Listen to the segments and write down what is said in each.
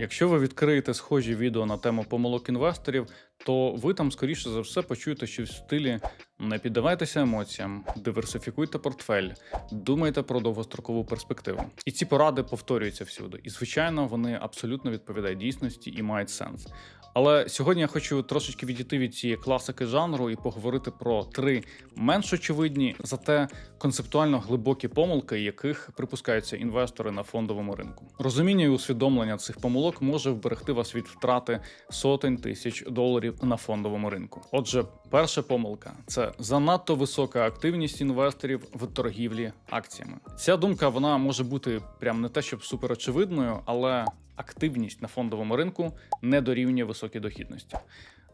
Якщо ви відкриєте схожі відео на тему помилок інвесторів, то ви там скоріше за все почуєте щось в стилі не піддавайтеся емоціям, диверсифікуйте портфель, думайте про довгострокову перспективу. І ці поради повторюються всюди. І звичайно, вони абсолютно відповідають дійсності і мають сенс. Але сьогодні я хочу трошечки відійти від цієї класики жанру і поговорити про три менш очевидні, зате концептуально глибокі помилки, яких припускаються інвестори на фондовому ринку. Розуміння і усвідомлення цих помилок може вберегти вас від втрати сотень тисяч доларів на фондовому ринку. Отже, перша помилка це занадто висока активність інвесторів в торгівлі акціями. Ця думка вона може бути прям не те, щоб суперочевидною, але активність на фондовому ринку не дорівнює високій дохідності.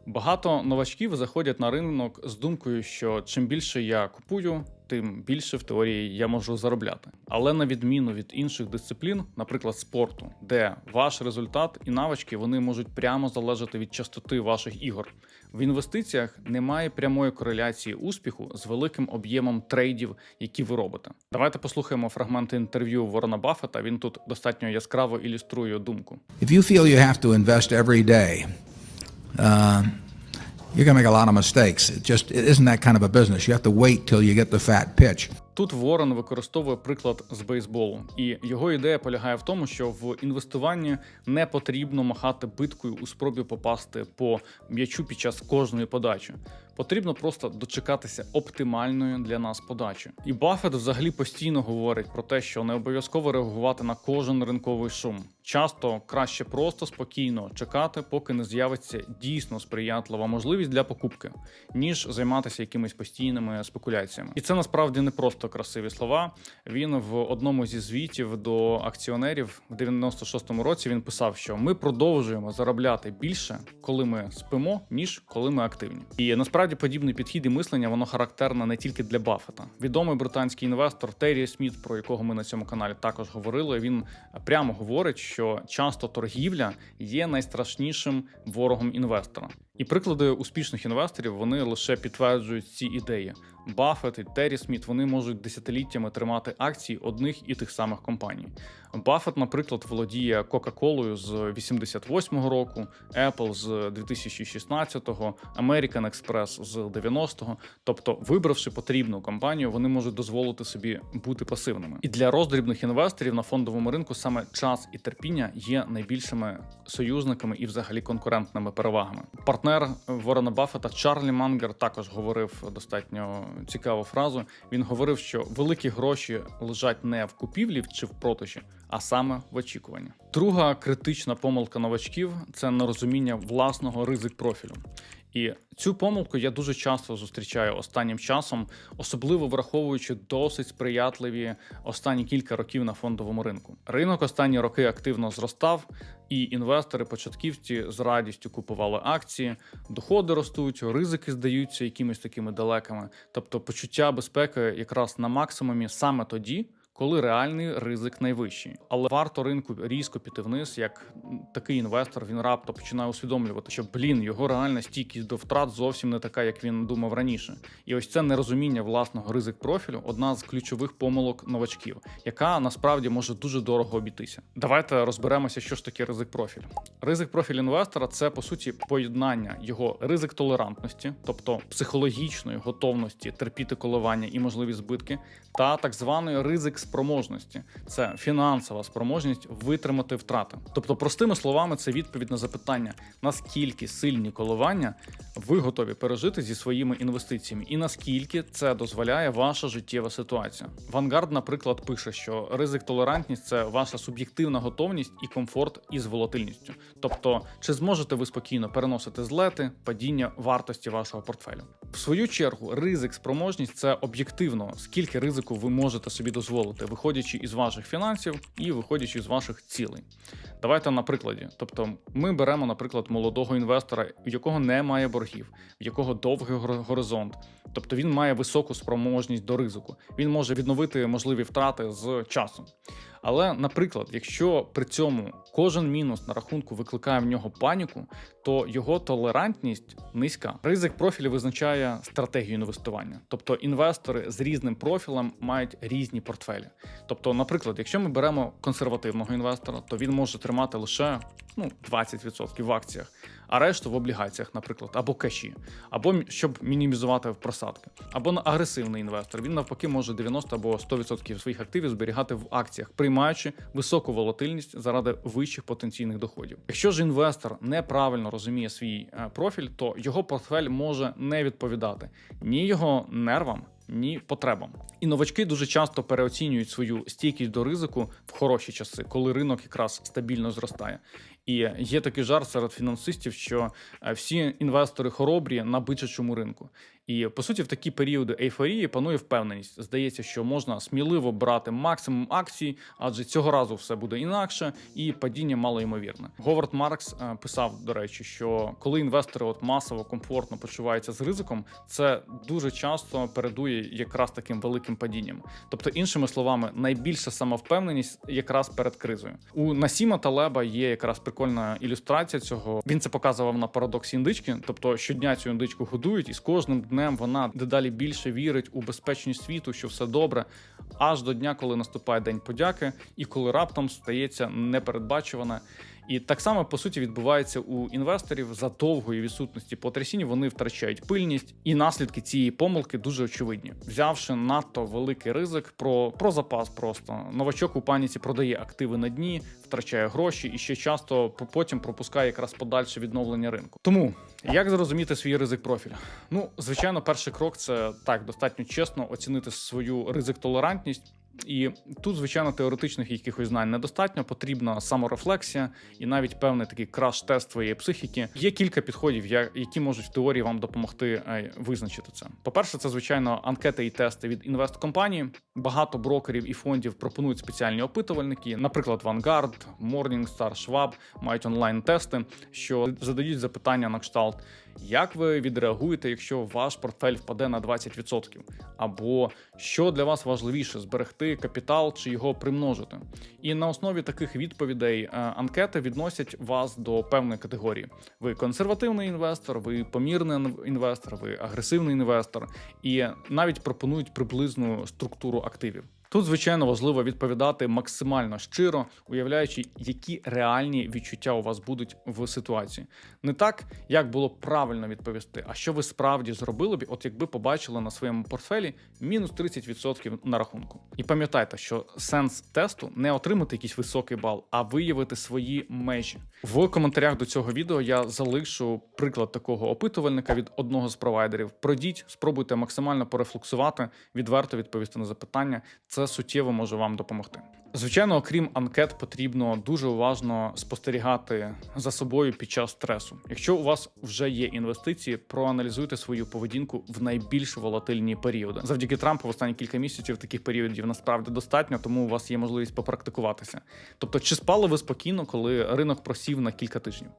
Багато новачків заходять на ринок з думкою, що чим більше я купую, тим більше в теорії я можу заробляти. Але на відміну від інших дисциплін, наприклад, спорту, де ваш результат і навички вони можуть прямо залежати від частоти ваших ігор. В інвестиціях немає прямої кореляції успіху з великим об'ємом трейдів, які ви робите. Давайте послухаємо фрагменти інтерв'ю Ворона Баффета. Він тут достатньо яскраво ілюструє думку. If you feel you have to invest every day, uh, you're going to make a lot of mistakes. It just it isn't that kind of a business. You have to wait till you get the fat pitch. Тут Ворон використовує приклад з бейсболу, і його ідея полягає в тому, що в інвестуванні не потрібно махати биткою у спробі попасти по м'ячу під час кожної подачі. Потрібно просто дочекатися оптимальної для нас подачі. І Баффет взагалі постійно говорить про те, що не обов'язково реагувати на кожен ринковий шум. Часто краще просто спокійно чекати, поки не з'явиться дійсно сприятлива можливість для покупки, ніж займатися якимись постійними спекуляціями. І це насправді не просто красиві слова. Він в одному зі звітів до акціонерів в 96-му році він писав, що ми продовжуємо заробляти більше, коли ми спимо, ніж коли ми активні. І насправді подібний підхід і мислення воно характерне не тільки для Баффета. Відомий британський інвестор Террі Сміт, про якого ми на цьому каналі також говорили. Він прямо говорить, що часто торгівля є найстрашнішим ворогом інвестора. І приклади успішних інвесторів вони лише підтверджують ці ідеї. Баффет і Террі Сміт вони можуть десятиліттями тримати акції одних і тих самих компаній. Баффет, наприклад, володіє Кока-Колою з 88-го року, Apple з 2016-го, American Express з 90-го. Тобто, вибравши потрібну компанію, вони можуть дозволити собі бути пасивними. І для роздрібних інвесторів на фондовому ринку саме час і терпіння є найбільшими союзниками і, взагалі, конкурентними перевагами. Партнер Ворона Баффета Чарлі Мангер також говорив достатньо цікаву фразу. Він говорив, що великі гроші лежать не в купівлі чи в продажі, а саме в очікуванні. Друга критична помилка новачків це нерозуміння власного ризик профілю. І цю помилку я дуже часто зустрічаю останнім часом, особливо враховуючи досить сприятливі останні кілька років на фондовому ринку. Ринок останні роки активно зростав, і інвестори-початківці з радістю купували акції, доходи ростуть, ризики здаються якимись такими далекими. Тобто почуття безпеки якраз на максимумі саме тоді. Коли реальний ризик найвищий, але варто ринку різко піти вниз, як такий інвестор він раптом починає усвідомлювати, що блін, його реальна стійкість до втрат зовсім не така, як він думав раніше. І ось це нерозуміння власного ризик профілю одна з ключових помилок новачків, яка насправді може дуже дорого обійтися. Давайте розберемося, що ж таке ризик профіль. Ризик профіль інвестора це по суті поєднання його ризик толерантності, тобто психологічної готовності терпіти коливання і можливі збитки, та так званої ризик спроможності це фінансова спроможність витримати втрати. Тобто, простими словами, це відповідь на запитання, наскільки сильні коливання ви готові пережити зі своїми інвестиціями, і наскільки це дозволяє ваша життєва ситуація. Вангард, наприклад, пише, що ризик толерантність це ваша суб'єктивна готовність і комфорт із волатильністю. Тобто, чи зможете ви спокійно переносити злети, падіння вартості вашого портфелю? В свою чергу, ризик спроможність це об'єктивно, скільки ризику ви можете собі дозволити, виходячи із ваших фінансів і виходячи з ваших цілей. Давайте на прикладі. Тобто, ми беремо, наприклад, молодого інвестора, у якого немає боргів, в якого довгий горизонт. Тобто він має високу спроможність до ризику. Він може відновити можливі втрати з часом. Але, наприклад, якщо при цьому кожен мінус на рахунку викликає в нього паніку, то його толерантність низька. Ризик профілю визначає стратегію інвестування. Тобто інвестори з різним профілем мають різні портфелі. Тобто, наприклад, якщо ми беремо консервативного інвестора, то він може тримати лише ну, 20% в акціях, а решту в облігаціях, наприклад, або кеші, або щоб мінімізувати просадки, або на агресивний інвестор. Він навпаки може 90 або 100% своїх активів зберігати в акціях, приймаючи високу волатильність заради вищих потенційних доходів. Якщо ж інвестор неправильно розуміє свій е, профіль, то його портфель може не відповідати ні його нервам. Ні потребам. І новачки дуже часто переоцінюють свою стійкість до ризику в хороші часи, коли ринок якраз стабільно зростає. І є такий жарт серед фінансистів, що е, всі інвестори хоробрі на бичачому ринку. І по суті, в такі періоди ейфорії панує впевненість. Здається, що можна сміливо брати максимум акцій, адже цього разу все буде інакше, і падіння малоймовірне. Говард Маркс е, писав, до речі, що коли інвестори от масово комфортно почуваються з ризиком, це дуже часто передує якраз таким великим падінням. Тобто, іншими словами, найбільша самовпевненість якраз перед кризою. У Насіма Талеба є якраз прикольна ілюстрація цього. Він це показував на парадоксі індички. Тобто щодня цю індичку годують, і з кожним днем вона дедалі більше вірить у безпечність світу, що все добре, аж до дня, коли наступає день подяки, і коли раптом стається непередбачуване. І так само по суті відбувається у інвесторів за довгої відсутності потрясінь. Вони втрачають пильність, і наслідки цієї помилки дуже очевидні. Взявши надто великий ризик про, про запас, просто новачок у паніці продає активи на дні, втрачає гроші і ще часто потім пропускає якраз подальше відновлення ринку. Тому як зрозуміти свій ризик профіль? Ну, звичайно, перший крок це так достатньо чесно оцінити свою ризик толерантність. І тут, звичайно, теоретичних якихось знань недостатньо, потрібна саморефлексія і навіть певний такий краш-тест твоєї психіки. Є кілька підходів, які можуть в теорії вам допомогти е, визначити це. По-перше, це звичайно анкети і тести від інвесткомпанії. Багато брокерів і фондів пропонують спеціальні опитувальники, наприклад, Vanguard, Morningstar, Schwab мають онлайн-тести, що задають запитання на кшталт. Як ви відреагуєте, якщо ваш портфель впаде на 20%? Або що для вас важливіше зберегти капітал чи його примножити? І на основі таких відповідей е, анкети відносять вас до певної категорії. Ви консервативний інвестор, ви помірний інвестор, ви агресивний інвестор, і навіть пропонують приблизну структуру активів. Тут, звичайно, важливо відповідати максимально щиро, уявляючи, які реальні відчуття у вас будуть в ситуації. Не так, як було правильно відповісти, а що ви справді зробили б, от якби побачили на своєму портфелі мінус 30% на рахунку. І пам'ятайте, що сенс тесту не отримати якийсь високий бал, а виявити свої межі. В коментарях до цього відео я залишу приклад такого опитувальника від одного з провайдерів. Пройдіть, спробуйте максимально порефлексувати, відверто відповісти на запитання. Це суттєво може вам допомогти. Звичайно, окрім анкет, потрібно дуже уважно спостерігати за собою під час стресу. Якщо у вас вже є інвестиції, проаналізуйте свою поведінку в найбільш волатильні періоди. Завдяки Трампу в останні кілька місяців таких періодів насправді достатньо, тому у вас є можливість попрактикуватися. Тобто, чи спали ви спокійно, коли ринок просів на кілька тижнів?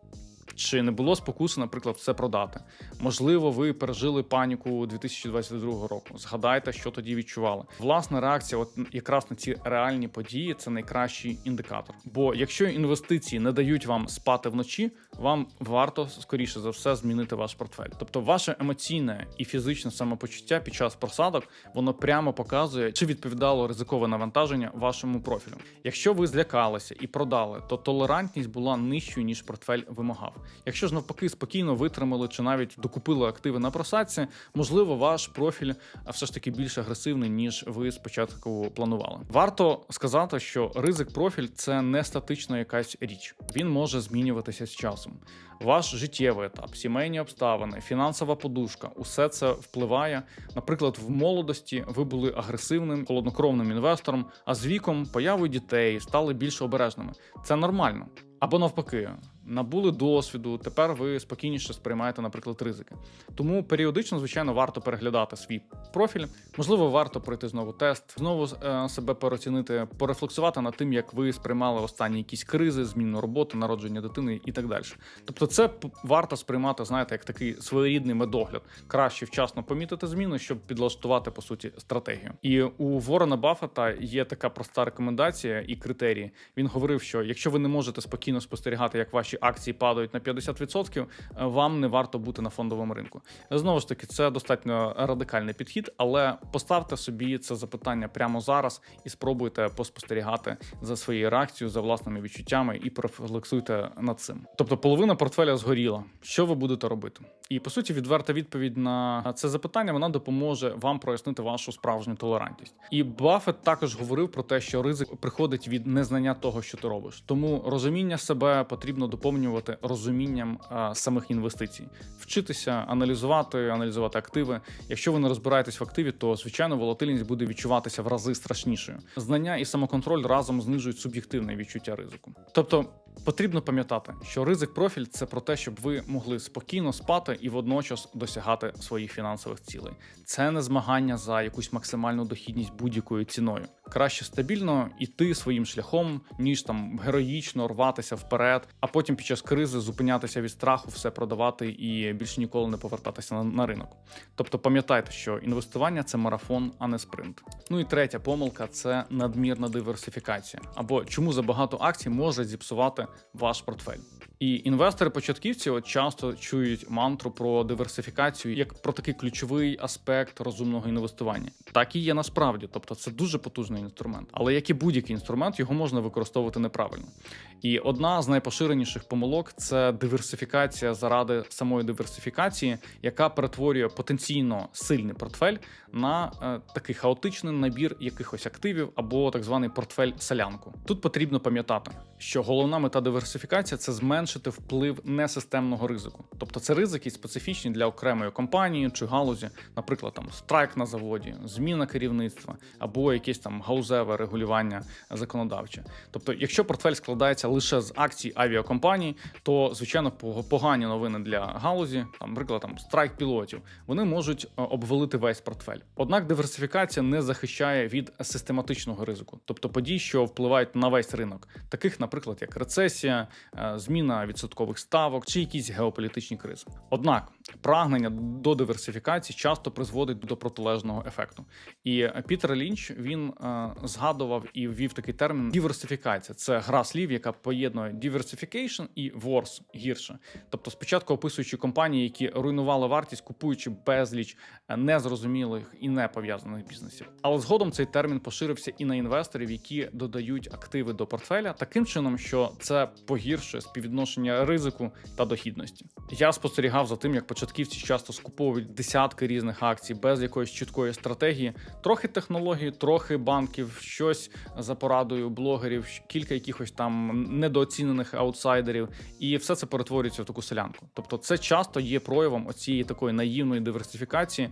Чи не було спокуси, наприклад, все продати? Можливо, ви пережили паніку 2022 року. Згадайте, що тоді відчували. Власна реакція, от якраз на ці реальні події, це найкращий індикатор. Бо якщо інвестиції не дають вам спати вночі, вам варто скоріше за все змінити ваш портфель. Тобто, ваше емоційне і фізичне самопочуття під час просадок воно прямо показує, чи відповідало ризикове навантаження вашому профілю. Якщо ви злякалися і продали, то толерантність була нижчою ніж портфель вимагав. Якщо ж навпаки спокійно витримали чи навіть докупили активи на просадці, можливо, ваш профіль все ж таки більш агресивний, ніж ви спочатку планували. Варто сказати, що ризик профіль це не статична якась річ. Він може змінюватися з часом. Ваш життєвий етап, сімейні обставини, фінансова подушка усе це впливає. Наприклад, в молодості ви були агресивним, холоднокровним інвестором, а з віком появою дітей стали більш обережними. Це нормально. Або навпаки, набули досвіду, тепер ви спокійніше сприймаєте, наприклад, ризики. Тому періодично, звичайно, варто переглядати свій профіль. Можливо, варто пройти знову тест, знову е, себе переоцінити, порефлексувати над тим, як ви сприймали останні якісь кризи, зміну роботи, народження дитини і так далі. Тобто, це варто сприймати, знаєте, як такий своєрідний медогляд. Краще вчасно помітити зміни, щоб підлаштувати по суті стратегію. І у Ворона Баффета є така проста рекомендація і критерії. Він говорив, що якщо ви не можете спокійно спостерігати, як ваші ваші акції падають на 50%, е, вам не варто бути на фондовому ринку. Знову ж таки, це достатньо радикальний підхід, але поставте собі це запитання прямо зараз і спробуйте поспостерігати за своєю реакцією, за власними відчуттями і профлексуйте над цим. Тобто, половина портфеля згоріла. Що ви будете робити? І по суті, відверта відповідь на це запитання вона допоможе вам прояснити вашу справжню толерантність. І Баффет також говорив про те, що ризик приходить від незнання того, що ти робиш. Тому розуміння себе потрібно доповнювати розумінням а, самих інвестицій, вчитися аналізувати, аналізувати активи. Якщо ви не розбираєтесь в активі, то звичайно волатильність буде відчуватися в рази страшнішою. Знання і самоконтроль разом знижують суб'єктивне відчуття ризику. Тобто. Потрібно пам'ятати, що ризик профіль це про те, щоб ви могли спокійно спати і водночас досягати своїх фінансових цілей. Це не змагання за якусь максимальну дохідність будь-якою ціною. Краще стабільно іти своїм шляхом, ніж там героїчно рватися вперед, а потім під час кризи зупинятися від страху, все продавати і більше ніколи не повертатися на, на ринок. Тобто пам'ятайте, що інвестування це марафон, а не спринт. Ну і третя помилка це надмірна диверсифікація. Або чому забагато акцій може зіпсувати ваш портфель. І інвестори-початківці от часто чують мантру про диверсифікацію як про такий ключовий аспект розумного інвестування. Так і є насправді, тобто це дуже потужний інструмент. Але як і будь-який інструмент, його можна використовувати неправильно. І одна з найпоширеніших помилок це диверсифікація заради самої диверсифікації, яка перетворює потенційно сильний портфель на е, такий хаотичний набір якихось активів або так званий портфель солянку. Тут потрібно пам'ятати, що головна мета диверсифікації це зменшити вплив несистемного ризику. Тобто це ризики специфічні для окремої компанії чи галузі, наприклад, там страйк на заводі, зміна керівництва або якесь там гаузеве регулювання законодавче. Тобто, якщо портфель складається лише з акцій авіакомпаній, то звичайно погані новини для галузі, там, наприклад, там страйк пілотів, вони можуть е, обвалити весь портфель. Однак диверсифікація не захищає від систематичного ризику, тобто подій, що впливають на весь ринок, таких, наприклад, як рецесія, е, відсоткових ставок чи якісь геополітичні кризи. Однак прагнення до диверсифікації часто призводить до протилежного ефекту. І Пітер Лінч він е, згадував і ввів такий термін диверсифікація. Це гра слів, яка поєднує diversification і worse гірше. Тобто, спочатку описуючи компанії, які руйнували вартість, купуючи безліч е, незрозумілих і не пов'язаних бізнесів. Але згодом цей термін поширився і на інвесторів, які додають активи до портфеля, таким чином, що це погіршує співвідношення ризику та дохідності. Я спостерігав за тим, як початківці часто скуповують десятки різних акцій без якоїсь чіткої стратегії, трохи технологій, трохи банків, щось за порадою блогерів, кілька якихось там недооцінених аутсайдерів, і все це перетворюється в таку селянку. Тобто, це часто є проявом оцієї такої наївної диверсифікації,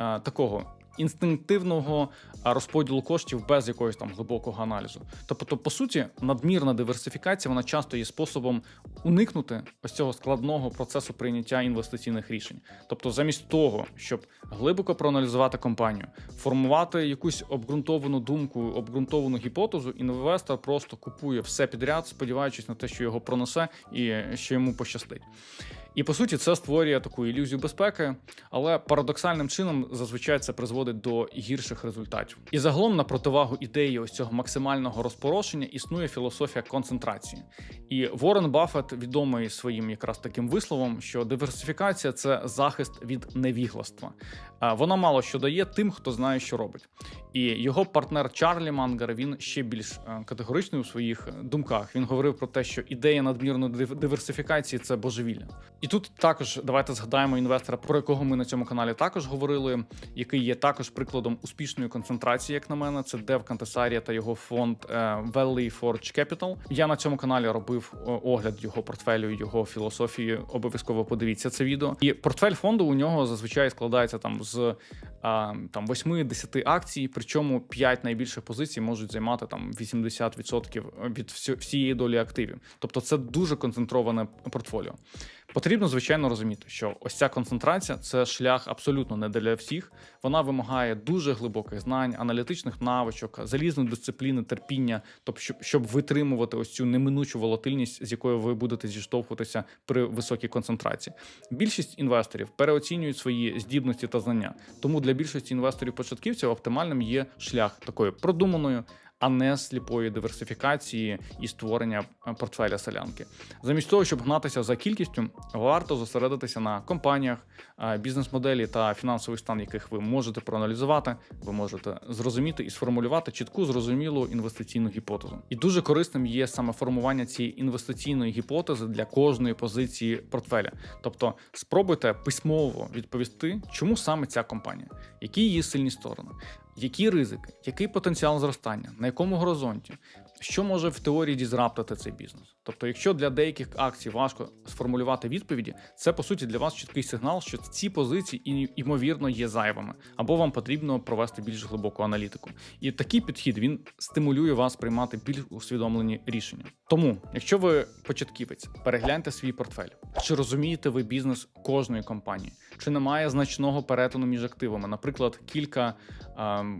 е, такого. Інстинктивного розподілу коштів без якогось там глибокого аналізу. Тобто, по суті, надмірна диверсифікація вона часто є способом уникнути ось цього складного процесу прийняття інвестиційних рішень. Тобто, замість того, щоб глибоко проаналізувати компанію, формувати якусь обґрунтовану думку, обґрунтовану гіпотезу, інвестор просто купує все підряд, сподіваючись на те, що його пронесе і що йому пощастить. І по суті, це створює таку ілюзію безпеки, але парадоксальним чином зазвичай це призводить до гірших результатів. І загалом на противагу ідеї ось цього максимального розпорошення існує філософія концентрації. І Ворен Баффет відомий своїм якраз таким висловом, що диверсифікація це захист від невігластва. Вона мало що дає тим, хто знає, що робить. І його партнер Чарлі Мангер він ще більш е, категоричний у своїх е, думках. Він говорив про те, що ідея надмірної диверсифікації це божевілля. І тут також давайте згадаємо інвестора, про якого ми на цьому каналі також говорили, який є також прикладом успішної концентрації, як на мене. Це Дев Кантесарія та його фонд е, Valley Forge Capital. Я на цьому каналі робив огляд його портфелю, його філософії. Обов'язково подивіться це відео. І портфель фонду у нього зазвичай складається там з там 8-10 акцій, причому 5 найбільших позицій можуть займати там 80% від всієї долі активів. Тобто це дуже концентроване портфоліо. Потрібно, звичайно, розуміти, що ось ця концентрація це шлях абсолютно не для всіх. Вона вимагає дуже глибоких знань, аналітичних навичок, залізної дисципліни, терпіння, тобто, щоб, щоб витримувати ось цю неминучу волатильність, з якою ви будете зіштовхуватися при високій концентрації. Більшість інвесторів переоцінюють свої здібності та знання. Тому для більшості інвесторів-початківців оптимальним є шлях такої продуманої а не сліпої диверсифікації і створення е, портфеля селянки. Замість того, щоб гнатися за кількістю, варто зосередитися на компаніях, е, бізнес-моделі та фінансовий стан, яких ви можете проаналізувати, ви можете зрозуміти і сформулювати чітку, зрозумілу інвестиційну гіпотезу. І дуже корисним є саме формування цієї інвестиційної гіпотези для кожної позиції портфеля. Тобто спробуйте письмово відповісти, чому саме ця компанія, які її сильні сторони, які ризики, який потенціал зростання, на якому горизонті, що може в теорії дізраптити цей бізнес. Тобто, якщо для деяких акцій важко сформулювати відповіді, це по суті для вас чіткий сигнал, що ці позиції ймовірно є зайвими, або вам потрібно провести більш глибоку аналітику. І такий підхід він стимулює вас приймати більш усвідомлені рішення. Тому, якщо ви початківець, перегляньте свій портфель. Чи розумієте ви бізнес кожної компанії? Чи немає значного перетину між активами? Наприклад, кілька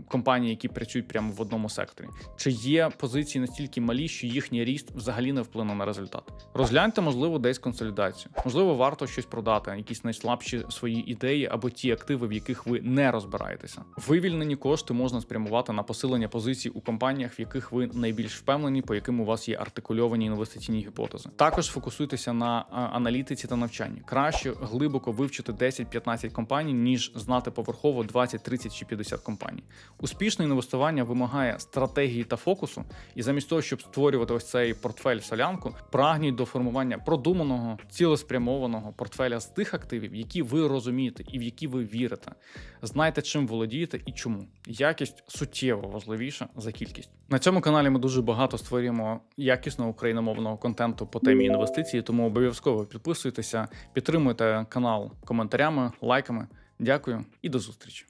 компаній, які працюють прямо в одному секторі? Чи є позиції настільки малі, що їхній ріст взагалі не вплине на результат? Розгляньте, можливо, десь консолідацію. Можливо, варто щось продати, якісь найслабші свої ідеї або ті активи, в яких ви не розбираєтеся. Вивільнені кошти можна спрямувати на посилення позицій у компаніях, в яких ви найбільш впевнені, по яким у вас є артикульовані інвестиційні гіпотези. Також фокусуйтеся на аналітиці та навчанні. Краще глибоко вивчити 10-15 компаній, ніж знати поверхово 20, 30 чи 50 компаній. Успішне інвестування вимагає стратегії та фокусу, і замість того, щоб створювати ось цей портфель солянку, прагніть до формування продуманого, цілеспрямованого портфеля з тих активів, які ви розумієте і в які ви вірите. Знайте, чим володієте і чому. Якість суттєво важливіша за кількість. На цьому каналі ми дуже багато створюємо якісного україномовного контенту по темі інвестиції, тому обов'язково підписуйтеся, підтримуйте канал коментарями, лайками. Дякую і до зустрічі.